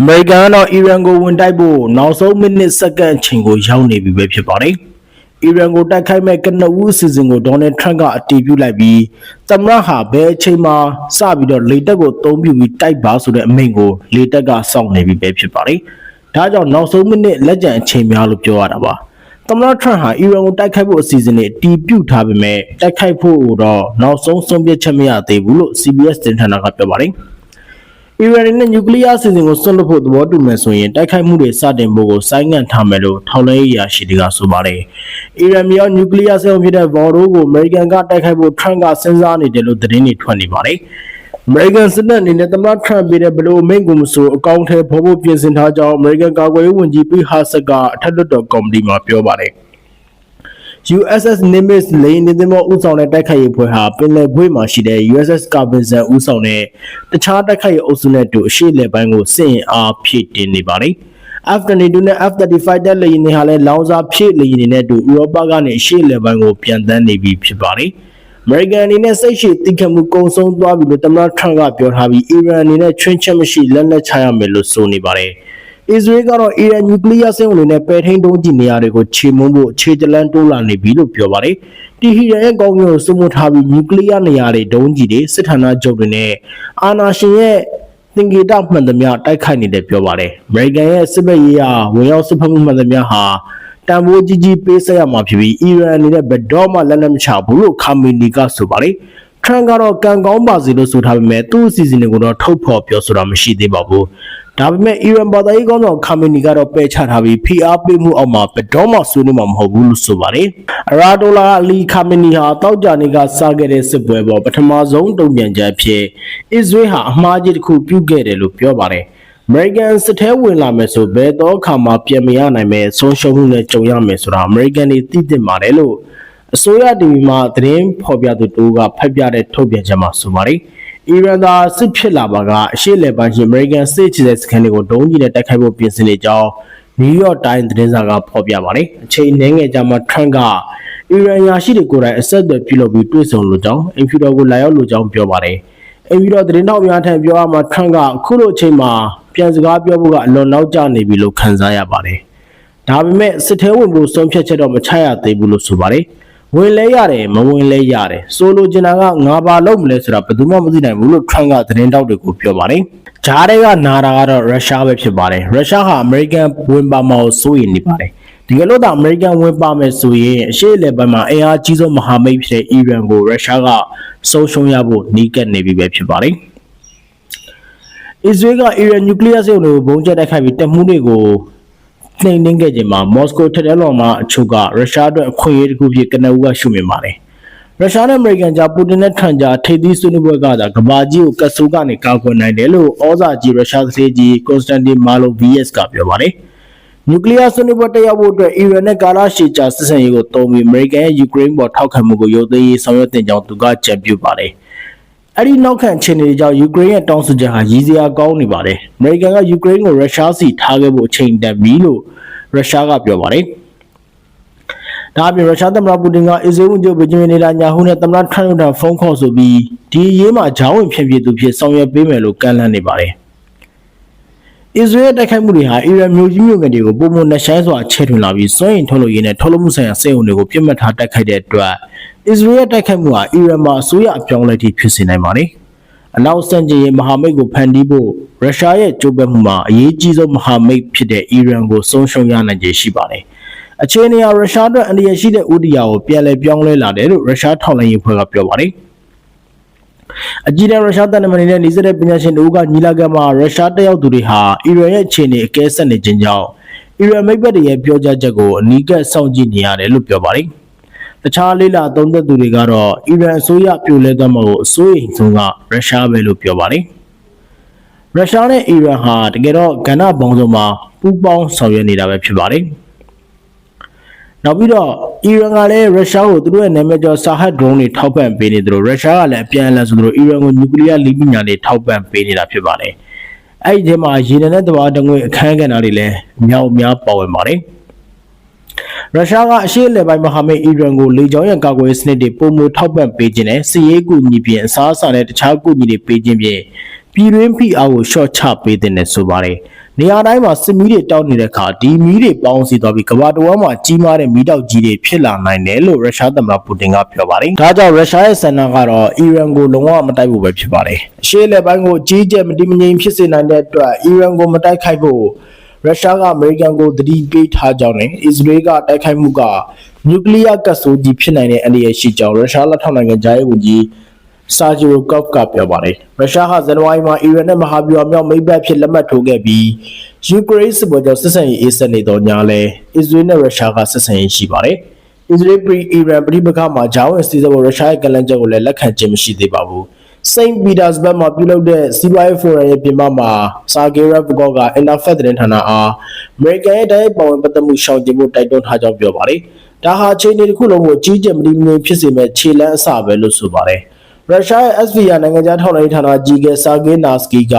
အမေရိကန်ကတော့အီရန်ကိုဝင်တိုက်ဖို့နောက်ဆုံးမိနစ်စက္ကန့်အချိန်ကိုရောက်နေပြီပဲဖြစ်ပါတယ်။အီရန်ကိုတိုက်ခိုက်မဲ့ကနဦးအစီအစဉ်ကိုဒေါ်နယ်ထရန့်ကအတည်ပြုလိုက်ပြီးသမ္မတဟာဘယ်အချိန်မှစပြီးတော့လေတပ်ကိုအသုံးပြုပြီးတိုက်ပါဆိုတဲ့အမိန့်ကိုလေတပ်ကစောင့်နေပြီပဲဖြစ်ပါတယ်။ဒါကြောင့်နောက်ဆုံးမိနစ်လက်ကျန်အချိန်များလို့ပြောရတာပါ။သမ္မတထရန့်ဟာအီရန်ကိုတိုက်ခိုက်ဖို့အစီအစဉ်နဲ့တီးပြုတ်ထားပေမဲ့တိုက်ခိုက်ဖို့တော့နောက်ဆုံးဆုံးဖြတ်ချက်မရသေးဘူးလို့ CBS တင်ဌာနကပြောပါတယ်။ အီရန်နဲ့နျူကလ িয়ার အစီအစဉ်ကိုဆွတ်လွတ်ဖို့သဘောတူမယ်ဆိုရင်တိုက်ခိုက်မှုတွေစတင်ဖို့ကိုစိုင်းငံ့ထားမယ်လို့ထောက်လှမ်းရေးအရာရှိတွေကဆိုပါတယ်။အီရန်မြောက်နျူကလ িয়ার စက်ရုံဖြစ်တဲ့ဘော်ဒိုကိုအမေရိကန်ကတိုက်ခိုက်ဖို့ထရန့်ကစဉ်းစားနေတယ်လို့သတင်းတွေထွက်နေပါတယ်။ အမေရိကန်စစ်တပ်အနေနဲ့သမ္မတထရန့်ပေးတဲ့ဘလို့အမိန့်ကိုမဆိုအကောင့်ထဲပေါ်ဖို့ပြင်ဆင်ထားကြောင်းအမေရိကန်ကာကွယ်ရေးဝန်ကြီးပိဟာဆတ်ကအထက်လွှတ်တော်ကော်မတီမှာပြောပါတယ်။ USS Nimitz လေယာဉ်တင်သင်္ဘောဦးဆောင်တဲ့တိုက်ခိုက်ရေးဖွဲ့ဟာပင်လယ်ကွေ့မှာရှိတဲ့ USS Carbonzan ဦးဆောင်တဲ့တခြားတိုက်ခိုက်ရေးအုပ်စုနဲ့အတူအရှေ့လေပိုင်းကိုစစ်ရင်အားဖြည့်တင်နေပါတယ်။ F-22 နဲ့ F-35 တက်လေယာဉ်တွေဟာလည်းလောင်စာဖြည့်လေယာဉ်တွေနဲ့အတူဥရောပကနေအရှေ့လေပိုင်းကိုပြန်တန်းနေပြီဖြစ်ပါတယ်။အမေရိကန်အနေနဲ့စိတ်ရှည်တိခတ်မှုကုံဆုံးသွားပြီလို့သမ္မတထရန့်ကပြောထားပြီးအီရန်အနေနဲ့ချွင်းချက်မရှိလက်နက်ချရမယ်လို့ဆိုနေပါတယ်။ အစ္စရေးကတော့အီရန်နျူကလ িয়ার စက်ရုံတွေနဲ့ပဲထိန်းဒုံးကျည်နေရာတွေကိုခြေမုံဖို့ခြေတလန်းတိုးလာနေပြီလို့ပြောပါတယ်။တီဟီရန်ရဲ့ကောင်းကင်ကိုစုမှုထားပြီးနျူကလ িয়ার နေရာတွေဒုံးကျည်တွေစစ်ဌာနချုပ်တွေနဲ့အာနာရှင်ရဲ့သင်္ကေတမှန်သမျှတိုက်ခိုက်နေတယ်ပြောပါတယ်။အမေရိကန်ရဲ့စစ်ဘက်ရေးရာဝင်ရောက်စစ်ဖက်မှုမှန်သမျှဟာတန်ဖိုးကြီးကြီးပေးဆက်ရမှာဖြစ်ပြီးအီရန်အနေနဲ့ဘယ်တော့မှလက်နက်မချဘူးလို့ခါမီနီကဆိုပါတယ်။ ထရန့်ကတော့ကံကောင်းပါစေလို့ဆိုထားပေမဲ့သူ့အစီအစဉ်တွေကိုတော့ထုတ်ဖော်ပြောဆိုတာမရှိသေးပါဘူး။ ဒါပေမဲ့အီရန်ဘာသာရေးကောင်းဆောင်ခါမီနီကတော့ပယ်ချထားပြီးဖိအားပေးမှုအောက်မှာဘယ်တော့မှဆွေးနွေးမှာမဟုတ်ဘူးလို့ဆိုပါတယ်။အရာဒိုလာအလီခါမီနီဟာတောက်ကြနေကစားခဲ့တဲ့စစ်ပွဲပေါ်ပထမဆုံးတုံ့ပြန်ချက်အဖြစ်အစ္စရေးဟာအမှားကြီးတစ်ခုပြုခဲ့တယ်လို့ပြောပါတယ်။ American စစ်ထဲဝင်လာမယ်ဆိုဘယ်တော့အခါမှပြန်မရနိုင်မဲ့ဆုံးရှုံးမှုနဲ့ကြုံရမယ်ဆိုတာ American တွေသိသင့်ပါတယ်လို့အစိုးရ TV မှာသတင်းဖော်ပြသူတူကဖတ်ပြတဲ့ထုတ်ပြန်ချက်မှာဆိုပါတယ်။ အီရန်သာစစ်ဖြစ်လာပါကအရှေ့လေပိုင်းရှိ American စစ်ချတဲ့စခန်းတွေကိုဒုံးကျည်နဲ့တိုက်ခိုက်ဖို့ပြင်ဆင်နေကြောင်း New York Times သတင်းစာကဖော်ပြပါတယ်။အချိန်နှင်းငယ်ကြာမှ Trump ကအီရန်ရာရှိတွေကိုယ်တိုင်အဆက်အသွယ်ပြုလုပ်ပြီးတွေ့ဆုံလိုကြောင်းအင်ဖီတော်ကိုလာရောက်လိုကြောင်းပြောပါတယ်။အင်ဖီတော်သတင်းတောက်များထံပြောရမှာ Trump ကအခုလိုအချိန်မှာပြန်စကားပြောဖို့ကအလွန်နောက်ကျနေပြီလို့ခန်းစားရပါတယ်။ဒါပေမဲ့စစ်ထဲဝင်ဖို့ဆုံးဖြတ်ချက်တော့မချရသေးဘူးလို့ဆိုပါတယ်။ ဝင်လဲရတယ်မဝင်လဲရတယ်ဆိုလိုချင်တာကငါဘာလုပ်မလဲဆိုတာဘယ်သူမှမသိနိုင်ဘူးလို့ Trump ကသတင်းတောက်တွေကိုပြောပါတယ်။ဂျားတွေကနာတာကတော့ရုရှားပဲဖြစ်ပါတယ်။ရုရှားဟာအမေရိကန်ဝင်ပါမှာကိုစိုးရိမ်နေပါတယ်။ဒီကလို့သာအမေရိကန်ဝင်ပါမယ်ဆိုရင်အရှေ့အလယ်ပိုင်းမှာအင်အားကြီးဆုံးမဟာမိတ်ဖြစ်တဲ့အီရန်ကိုရုရှားကဆုံးရှုံးရဖို့နှီးကပ်နေပြီပဲဖြစ်ပါတယ်။အစ္စရေးကအီရန်နျူကလ িয়ার စက်ရုံတွေကိုဘုံကျက်တိုက်ခိုက်ပြီးတပ်မှုတွေကို နှိမ်နင်းခဲ့ခြင်းမှာမော်စကိုထက်တဲလွန်မှာအချို့ကရုရှားအတွက်အခွင့်အရေးတစ်ခုဖြစ်ကနဦးကရှုမြင်ပါတယ်။ရုရှားနဲ့အမေရိကန်ကြားပူတင်နဲ့ထရန့်ကြားထိပ်သီးဆွေးနွေးပွဲကသာကမ္ဘာကြီးကိုကတ်ဆိုးကနေကာကွယ်နိုင်တယ်လို့ဩဇာကြီးရုရှားသတင်းကြီးကွန်စတန်တင်မာလိုဗီယက်စ်ကပြောပါတယ်။နျူကလ িয়ার ဆွေးနွေးပွဲတက်ရောက်ဖို့အတွက်အီရန်နဲ့ကာလာရှီချာစစ်ဆင်ရေးကိုတုံးပြီးအမေရိကန်ရဲ့ယူကရိန်းပေါ်ထောက်ခံမှုကိုရုပ်သိမ်းရေးဆောင်ရွက်တင်ကြောင်းသူကကြံပြုပါတယ်။ အဲ့ဒီနောက်ခံအခြေအနေတွေကြောင့်ယူကရိန်းရဲ့တောင်းဆိုချက်ဟာရည်စရာကောင်းနေပါတယ်။အမေရိကန်ကယူကရိန်းကိုရုရှားစီထားခဲ့ဖို့အချိန်တန်ပြီလို့ရုရှားကပြောပါတယ်။ဒါအပြင်ရုရှားသမ္မတပူတင်ကအစ္စရေးဝန်ကြီးဗင်ဂျမင်နေတန်ယာဟုနဲ့သမ္မတထရန့်တို့ထံဖုန်းခေါ်ဆိုပြီးဒီအရေးမှာဂျောင်းဝင်ဖြစ်ဖြစ်သူဖြစ်ဆောင်ရွက်ပေးမယ်လို့ကမ်းလှမ်းနေပါတယ်။ အစ္စရေးတိုက်ခိုက်မှုတွေဟာအီရန်မျိုးကြီးမျိုးငယ်တွေကိုပုံမနှဆိုင်စွာချဲ့ထွင်လာပြီးစွန့်ရင်ထုတ်လုပ်ရေးနဲ့ထုတ်လုပ်မှုဆိုင်ရာစက်ရုံတွေကိုပြစ်မှတ်ထားတိုက်ခိုက်တဲ့အတွက်အစ္စရေးတိုက်ခိုက်မှုဟာအီရန်မှာအစိုးရအပြောင်းအလဲဖြစ်စေနိုင်ပါတယ်။အနောက်စံကျင်ရေးမဟာမိတ်ကိုဖန်တီးဖို့ရုရှားရဲ့ကြိုးပမ်းမှုမှာအရေးကြီးဆုံးမဟာမိတ်ဖြစ်တဲ့အီရန်ကိုဆုံးရှုံးရနိုင်ခြေရှိပါတယ်။အခြေအနေဟာရုရှားအတွက်အန္တရာယ်ရှိတဲ့ဥတီယာကိုပြန်လည်ပြောင်းလဲလာတယ်လို့ရုရှားထောက်လှမ်းရေးဖွဲ့ကပြောပါတယ်။ အကြီးတန်းရုရှားတန်တမန်တွေနဲ့နေဆက်တဲ့ပညာရှင်တို့ကညီလာခံမှာရုရှားတက်ရောက်သူတွေဟာအီရန်ရဲ့အခြေအနေအကဲဆက်နေခြင်းကြောင့်အီရန်မိတ်ဘက်တွေရဲ့ပြောကြားချက်ကိုအနီးကပ်စောင့်ကြည့်နေရတယ်လို့ပြောပါတယ်။တခြားလေးလာသုံးသက်သူတွေကတော့အီရန်အစိုးရပြိုလဲသွားမှာကိုအစိုးရိမ်ဆုံးကရုရှားပဲလို့ပြောပါတယ်။ရုရှားနဲ့အီရန်ဟာတကယ်တော့ကဏ္ဍပေါင်းစုံမှာပူးပေါင်းဆောင်ရွက်နေတာပဲဖြစ်ပါတယ်။နောက်ပြီးတော့ အီရန်ကလည်းရုရှားကိုသူတို့ရဲ့နာမည်ကျော်ဆာဟတ်ဒရုန်းတွေထောက်ပံ့ပေးနေသလိုရုရှားကလည်းအပြန်အလှန်ဆိုသလိုအီရန်ကိုနျူကလ িয়ার လိပညာတွေထောက်ပံ့ပေးနေတာဖြစ်ပါတယ်။အဲ့ဒီထဲမှာရေနံနဲ့တဘာတငွေအခန်းကဏ္ဍတွေလည်းအများအများပါဝင်ပါတယ်။ ရုရှားကအရှေ့အလယ်ပိုင်းမဟာမိတ်အီရန်ကိုလေကြောင်းရန်ကာကွယ်ရေးစနစ်တွေပုံမထောက်ပံ့ပေးခြင်းနဲ့စစ်ရေးကူညီပြင်အစားအစာနဲ့တခြားကူညီတွေပေးခြင်းဖြင့်ပြည်တွင်းဖိအားကိုရှော့ချပေးတဲ့နဲ့ဆိုပါတယ်။နေရာတိုင်းမှာစစ်မီးတွေတောက်နေတဲ့အခါဒီမီးတွေပေါင်းစီသွားပြီးကမ္ဘာတော်မှာကြီးမားတဲ့မီးတောက်ကြီးတွေဖြစ်လာနိုင်တယ်လို့ရုရှားသမ္မတပူတင်ကပြောပါတယ်။ဒါကြောင့်ရုရှားရဲ့ဆန္ဒကတော့အီရန်ကိုလုံးဝမတိုက်ဖို့ပဲဖြစ်ပါတယ်။အရှေ့လက်ပိုင်းကိုကြီးကျယ်မတည်မငြိမ်ဖြစ်စေနိုင်တဲ့အတွက်အီရန်ကိုမတိုက်ခိုက်ဖို့ ရုရှားကအမေရိကန်ကိုတတိပေးထားကြောင်းနဲ့အစ္စရေးကတိုက်ခိုက်မှုကနျူကလ িয়ার ကတ်ဆိုးကြီးဖြစ်နိုင်တဲ့အန္တရာယ်ရှိကြောင်းရုရှားလက်ထောက်နိုင်ငံသားရေးဝန်ကြီးစာဂျီရိုကော့ဖ်ကပြောပါတယ်။ရုရှားဟာဇန်နဝါရီမှာအီရန်နဲ့မဟာဗျူဟာမြောက်မိတ်ဘက်ဖြစ်လက်မှတ်ထိုးခဲ့ပြီးယူကရိန်းစစ်ပွဲကြောင့်စစ်ဆင်ရေးအေးစက်နေတော့ညာလဲအစ္စရေးနဲ့ရုရှားကစစ်ဆင်ရေးရှိပါတယ်။အစ္စရေးပြည်အီရန်ပြည်ပခါမှာဂျာဝင်စီစဘောရုရှားရဲ့ကလန်ချက်ကိုလည်းလက်ခံခြင်းမရှိသေးပါဘူး။ စိန့်ပီတာစဘတ်မှာပြုလုပ်တဲ့စီးပွားရေးဖိုရမ်ရဲ့ပြင်ပမှာဆာဂေရက်ဘကောကအင်တာဖက်သတင်းဌာနအားအမေရိကန်ရဲ့တိုင်းပေါ်ဝင်ပတ်သက်မှုရှောင်ကျဉ်ဖို့တိုက်တွန်းထားကြောင်းပြောပါတယ်။ဒါဟာအချိန်တစ်ခုလုံးကိုအကြီးကျယ်မတည်မငြိမ်ဖြစ်စေမဲ့ခြေလှမ်းအစပဲလို့ဆိုပါတယ်။ရုရှားရဲ့ SVR နိုင်ငံခြားထောက်လှမ်းရေးဌာနကြီးကဆာဂေနာစကီက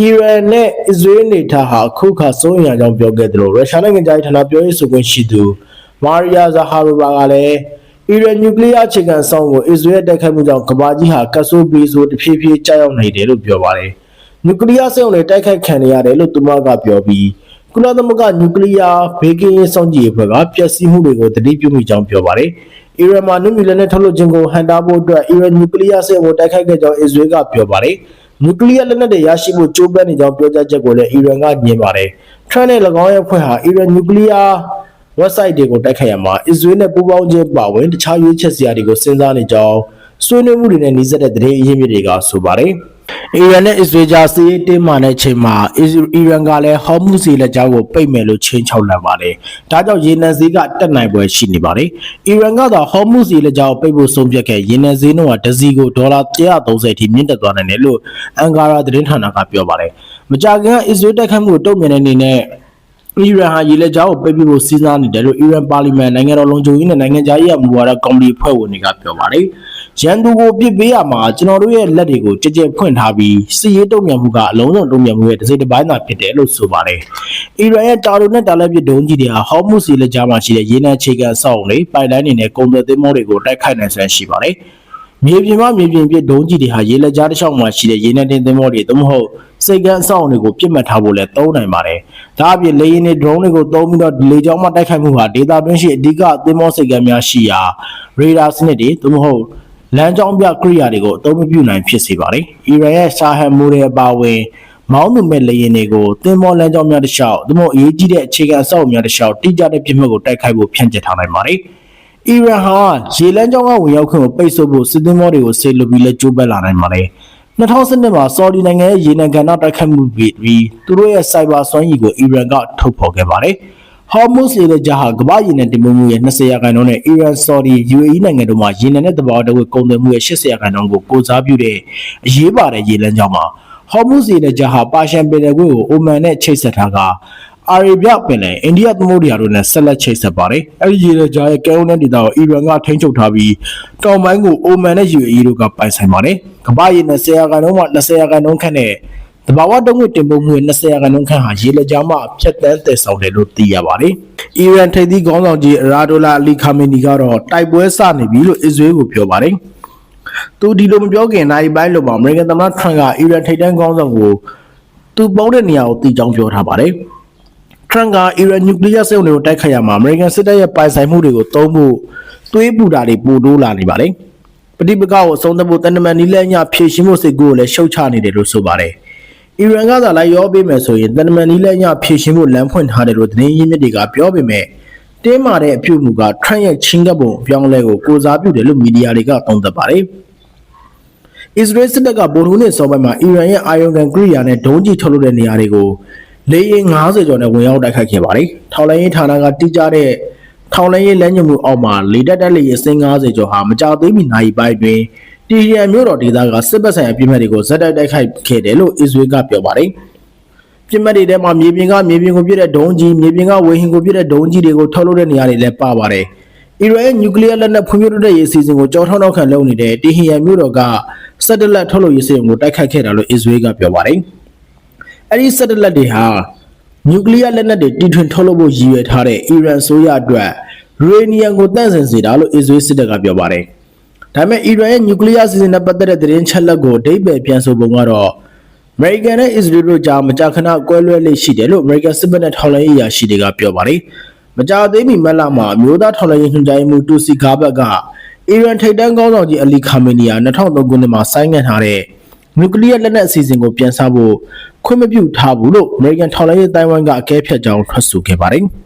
အီရန်နဲ့အစ္စရေးနေထားဟာအခုခါစိုးရိမ်ရကြောင်းပြောခဲ့တယ်လို့ရုရှားနိုင်ငံခြားရေးဌာနပြောရေးဆိုခွင့်ရှိသူမာရီယာဇာဟာရိုဘာကလည်း အီရန်နျူကလ িয়ার အခြေခံဆောင်ကိုအစ္စရေးတိုက်ခိုက်မှုကြောင့်ကမ္ဘာကြီးဟာကဆိုးဘီဆိုတဖြည်းဖြည်းကြောက်ရောက်နေတယ်လို့ပြောပါတယ်။နျူကလ িয়ার စေုံတွေတိုက်ခိုက်ခံနေရတယ်လို့သူမကပြောပြီးကုလသမဂ္ဂနျူကလ িয়ার ဘေးကင်းရေးစောင့်ကြည့်ရေးအဖွဲ့ကပျက်စီးမှုတွေကိုတတိပြုမိကြောင်းပြောပါတယ်။အီရန်မှာနျူကလ িয়ারနဲ့ထုတ်လုပ်ခြင်းကိုဟန်တာဖို့အတွက်အီရန်နျူကလ িয়ার စေုံကိုတိုက်ခိုက်ခဲ့ကြောင်းအစ္စရေးကပြောပါတယ်။နျူကလ িয়ারလက်နက်တွေရရှိဖို့ကြိုးပမ်းနေကြောင်းပြောကြားချက်ကိုလည်းအီရန်ကညင်းပါတယ်။ထရန့်နဲ့၎င်းရဲ့အဖွဲ့ဟာအီရန်နျူကလ িয়ার website တွေကိုတိုက်ခိုက်ရမှာအစ္စရေးနဲ့ပူးပေါင်းခြင်းပါဝင်တခြားရွေးချက်စရာတွေကိုစဉ်းစားနေကြောင်းဆွေးနွေးမှုတွေနဲ့နှိစက်တဲ့သတင်းအရင်းမြစ်တွေကဆိုပါတယ်။အီရန်နဲ့အစ္စရေးကြားစစ်ရေးတင်းမာတဲ့အချိန်မှာအစ္စအီရန်ကလည်းဟော်မုစီလက်ကြားကိုပိတ်မယ်လို့ချင်းချောက်လာပါတယ်။ဒါကြောင့်ရေနံဈေးကတက်နိုင်ပွဲရှိနေပါတယ်။အီရန်ကတော့ဟော်မုစီလက်ကြားကိုပိတ်ဖို့ဆုံးဖြတ်ခဲ့ရေနံဈေးနှုန်းကဒဇီကိုဒေါ်လာ130အထိမြင့်တက်သွားနိုင်တယ်လို့အန်ကာရာသတင်းဌာနကပြောပါတယ်။မကြာခင်ကအစ္စရေးတိုက်ခတ်မှုကိုတုံ့ပြန်တဲ့အနေနဲ့ အီရန်ဟာရေလက်ကြားကိုပိတ်ပြီးဖို့စဉ်းစားနေတယ်လို့အီရန်ပါလီမန်နိုင်ငံတော်လုံခြုံရေးနဲ့နိုင်ငံခြားရေးမူဝါဒကော်မတီဖွဲ့ဝင်တွေကပြောပါတယ်။ရန်သူကိုပြစ်ပေးရမှာကျွန်တော်တို့ရဲ့လက်တွေကိုကြကြဖွင့်ထားပြီးစစ်ရေးတုံ့ပြန်မှုကအလုံးစုံတုံ့ပြန်မှုရဲ့တစ်စိတ်တစ်ပိုင်းသာဖြစ်တယ်လို့ဆိုပါတယ်။အီရန်ရဲ့တာလိုနဲ့တာလက်ပစ်ဒုံးကြီးတွေဟာဟော်မုစီလက်ကြားမှာရှိတဲ့ရေနံခြေကန်ဆောက်တွေပိုင်လိုင်းတွေနဲ့ကုန်သွယ်သင်းမောတွေကိုတိုက်ခိုက်နိုင်ဆန်းရှိပါတယ်။မြေပြင်မှာမြေပြင်ပြစ်ဒုံးကြီးတွေဟာရေလက်ကြားတစ်လျှောက်မှာရှိတဲ့ရေနံတင်သင်းမောတွေသို့မဟုတ်စိတ်ကန်းအဆောက်အအုံတွေကိုပြစ်မှတ်ထားဖို့လည်းသုံးနိုင်ပါတယ်။ဒါအပြင်လေယာဉ်တွေ drone တွေကိုသုံးပြီးတော့လေကြောင်းမှတိုက်ခိုက်မှုဟာဒေတာတွင်းရှိအဓိကသင်းမောစိတ်ကန်းများရှိရာရေဒါစနစ်တွေသို့မဟုတ်လမ်းကြောင်းပြကိရိယာတွေကိုအသုံးမပြုနိုင်ဖြစ်စေပါတယ်။အီရန်ရဲ့ရှာဟန်မိုဒယ်အပါအဝင်မောင်းသူမဲ့လေယာဉ်တွေကိုသင်းမောလမ်းကြောင်းများတစ်လျှောက်သို့မဟုတ်အရေးကြီးတဲ့အခြေခံအဆောက်အအုံများတစ်လျှောက်တိကျတဲ့ပြစ်မှတ်ကိုတိုက်ခိုက်ဖို့ဖြန့်ကျက်ထားနိုင်ပါတယ်။အီရန်ဟာရေလမ်းကြောင်းကဝင်ရောက်ခွင့်ကိုပိတ်ဆို့ဖို့စစ်သင်းမောတွေကိုဆေလွတ်ပြီးလက်ကျိုးပက်လာနိုင်ပါတယ်။ 2012မှာဆော်ဒီနိုင်ငံရဲ့ရေနံကန်နောက်တိုက်ခတ်မှုပြီးသူတို့ရဲ့စိုက်ဘာစွမ်းရည်ကိုအီရန်ကထုတ်ဖော်ခဲ့ပါတယ်။ဟော်မုစ်လေတဲ့ကြားဟာကမ္ဘာရေနံတင်ပို့မှုရဲ့20ရာခိုင်နှုန်းနဲ့အီရန်၊ဆော်ဒီ၊ UAE နိုင်ငံတို့မှာရေနံနဲ့တဘာဝတဝက်ကုန်သွယ်မှုရဲ့80ရာခိုင်နှုန်းကိုကိုစားပြုတဲ့အရေးပါတဲ့ရေလမ်းကြောင်းမှာဟော်မုစ်လေတဲ့ကြားဟာပါရှန်ပင်လယ်ကွေ့ကိုအိုမန်နဲ့ချိတ်ဆက်ထားက အာရေဗျပင်လယ်အိန္ဒိယသမုဒ္ဒရာတို့နဲ့ဆက်လက်ချိတ်ဆက်ပါတယ်။အဲဒီရေလက်ကြားရဲ့ကဲဝန်းတဲ့ဒေသကိုအီရန်ကထိန်းချုပ်ထားပြီးတောင်ပိုင်းကိုအိုမန်နဲ့ UAE တို့ကပိုင်ဆိုင်ပါတယ်။ကမ္ဘာရေနဲ့10ရာခိုင်နှုန်းမှ20ရာခိုင်နှုန်းခန့်နဲ့တဘာဝတုံးငွေတင်ပို့မှုရဲ့20ရာခိုင်နှုန်းခန့်ဟာရေလက်ကြားမှာဖြတ်တန်းတည်ဆောင်တယ်လို့သိရပါတယ်။အီရန်ထိပ်သီးခေါင်းဆောင်ကြီးရာဒိုလာအလီခါမီနီကတော့တိုက်ပွဲစနေပြီလို့အစ္စရေးကိုပြောပါတယ်။သူဒီလိုမပြောခင်နိုင်ပိုင်းလို့မှာအမေရိကန်သမ္မတထရန့်ကအီရန်ထိပ်တန်းခေါင်းဆောင်ကိုသူပေါတဲ့နေရာကိုတီချောင်းပြောထားပါတယ်။ ထရန့်ကအီရန်နျူကလ িয়ার စက်ရုံတွေကိုတိုက်ခိုက်ရမှာအမေရိကန်စစ်တပ်ရဲ့ပိုင်ဆိုင်မှုတွေကိုသုံးဖို့သွေးပူတာတွေပိုတိုးလာနေပါတယ်။ပဋိပက္ခကိုအဆုံးသတ်ဖို့တန်တမန်နီးလက်ညဖြည့်ရှင်းဖို့စိတ်ကူးကိုလည်းရှုတ်ချနေတယ်လို့ဆိုပါတယ်။အီရန်ကသာလိုက်ရောပေးမယ်ဆိုရင်တန်တမန်နီးလက်ညဖြည့်ရှင်းဖို့လမ်းဖွင့်ထားတယ်လို့သတင်းရင်းမြစ်တွေကပြောပေမဲ့တင်းမာတဲ့အပြုအမူကထရန့်ရဲ့ချင်းကပ်ပုံအပြောင်းအလဲကိုကိုစားပြုတယ်လို့မီဒီယာတွေကသုံးသပ်ပါတယ်။အစ္စရေးစစ်တပ်ကဗိုလ်ထူးနဲ့စောပိုင်းမှာအီရန်ရဲ့အာယုံကန်ကရိယာနဲ့ဒုံးကျည်ထုတ်လုပ်တဲ့နေရာတွေကို လေရင်90ကျော်နဲ့ဝင်ရောက်တိုက်ခိုက်ခဲ့ပါတယ်။ထောက်လိုင်းရေးဌာနကတိကျတဲ့ထောက်လိုင်းရေးလမ်းညွှန်မှုအောက်မှာလေတက်တက်လေရင်စင်း90ကျော်ဟာမကြောက်သေးမီနိုင်ပိုင်းတွင်တီရီယန်မြို့တော်ဒေသကစစ်ပတ်ဆိုင်ရာပြည်မှတ်တွေကိုဇက်တိုက်တိုက်ခိုက်ခဲ့တယ်လို့အစ္စရေးကပြောပါတယ်။ပြည်မှတ်တွေထဲမှာမြေပြင်ကမြေပြင်ကိုပြည့်တဲ့ဒုံးကြီးမြေပြင်ကဝေဟင်ကိုပြည့်တဲ့ဒုံးကြီးတွေကိုထုတ်လုပ်တဲ့နေရာတွေလည်းပါပါတယ်။အီရန်ရဲ့နျူကလ িয়ার လက်နက်ဖွံ့ဖြိုးတိုးတက်ရေးအစီအစဉ်ကိုကြောထောင်းထောက်ခံလုပ်နေတဲ့တီဟီယန်မြို့တော်ကစက်တလက်ထုတ်လုပ်ရေးစက်ရုံကိုတိုက်ခိုက်ခဲ့တာလို့အစ္စရေးကပြောပါတယ်။ အဲဒီစက်တလက်တွေဟာနျူကလ িয়ার လက်နက်တွေတီထွင်ထုတ်လုပ်ဖို့ရည်ရွယ်ထားတဲ့အီရန်ဆိုရအတွက်ယူရေနီယံကိုတန့်စင်စေတာလို့အစ္စရေးစစ်တပ်ကပြောပါတယ်။ဒါပေမဲ့အီရန်ရဲ့နျူကလ িয়ার စီစဉ်နဲ့ပတ်သက်တဲ့သတင်းချက်လက်ကိုအဓိပ္ပာယ်ပြန်ဆိုပုံကတော့ အမေရိကန်နဲ့အစ္စရေးတို့ကြားမကြာခဏကွဲလွဲလေးရှိတယ်လို့အမေရိကန်စစ်ဘက်နဲ့ထောက်လှမ်းရေးအရာရှိတွေကပြောပါတယ်။မကြာသေးမီမက်လမှာအမျိုးသားထောက်လှမ်းရေးညွှန်ကြားရေးမှူးတူစီဂါဘတ်ကအီရန်ထိပ်တန်းခေါင်းဆောင်ကြီးအလီခါမီနီယာ2003ခုနှစ်မှာဆိုင်းငံ့ထားတဲ့ နျူကလ িয়ার လက်နက်အစီအစဉ်ကိုပြန်ဆဖို့ခွင့်မပြုထားဘူးလို့အမေရိကန်ထောက်လှမ်းရေးတိုင်းဝန်ကအကဲဖြတ်ကြောင်းထွက်ဆိုခဲ့ပါတယ်။